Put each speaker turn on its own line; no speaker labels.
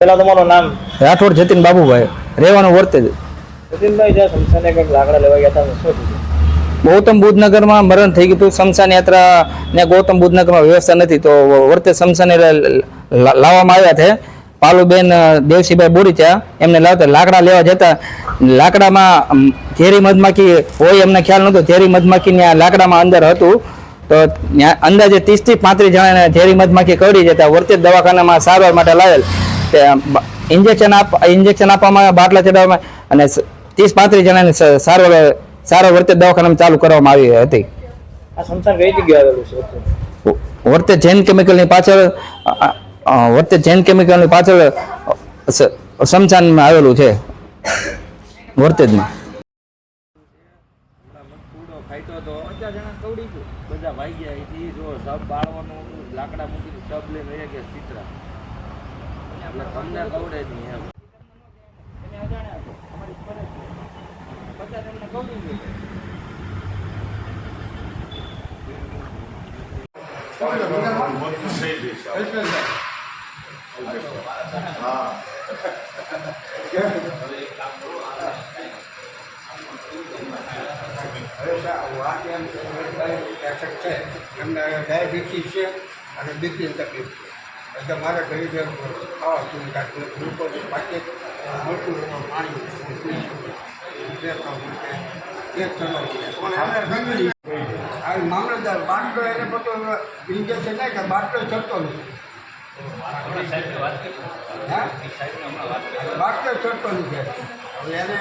પેલા તમારું નામ
રાઠોડ જતીન બાબુભાઈ. રહેવાનું વર્તે જ.
જતીનભાઈ જ્યાં સંસ્થાને કંઈક લાકડા લેવા ગયા હતા શું
ગૌતમ બુદ્ધનગરમાં મરણ થઈ ગયું હતું. શમશાન યાત્રા ને ગૌતમ બુદ્ધનગરમાં વ્યવસ્થા નથી તો વર્તે શમશાને લાવવામાં આવ્યા છે. પાલુબેન દેવસીભાઈ બોરીચા એમને લાવતા લાકડા લેવા જતા. લાકડામાં ઝેરી મધમાખી હોય એમને ખ્યાલ નહોતો. ઝેરી મધમાખીને આ લાકડામાં અંદર હતું. તો અંદાજે ત્રીસથી પાંત્રીસ જણાને ઝેરી મધમાખી કરડી જતા વર્તે દવાખાનામાં સારવાર માટે લાવેલ. તે ઇન્જેક્શન આપ ઇન્જેક્શન આપવામાં બાટલા ચડાવવામાં અને ત્રીસ પાંત્રીસ જણાને સારવાર સારવાર વર્તે દવાખાનામાં ચાલુ કરવામાં આવી હતી.
આ સંસ્થાન કઈ જગ્યાએ આવેલું છે
વર્તે જૈન કેમિકલની પાછળ વર્તે જૈન કેમિકલની પાછળ સમશાનમાં આવેલું છે. વર્તેજમાં
કૂડો ફાટ્યો તો પચાસ જણા કવડી ગયું બધા ભાઈ ગયા એથી જો સબ બાળવાનું હતું લાકડા મૂકી સબ લઈને વહી ગયા ચિત્રા. એટલે તમને કવડે નહીં એમ.
છે એમને ડાયાબિટીસ છે અને બીપીની તકલીફ છે એટલે મારે ઘણી બે ખાવા કાંઈક ગ્લુકોઝ પાકેટ મોટું પાણી મામલતદાર બાટલો એને બધો ઇન્જેક્શન નહીં કે બાટલો ચડતો નથી બાટલો ચડતો નથી હવે એને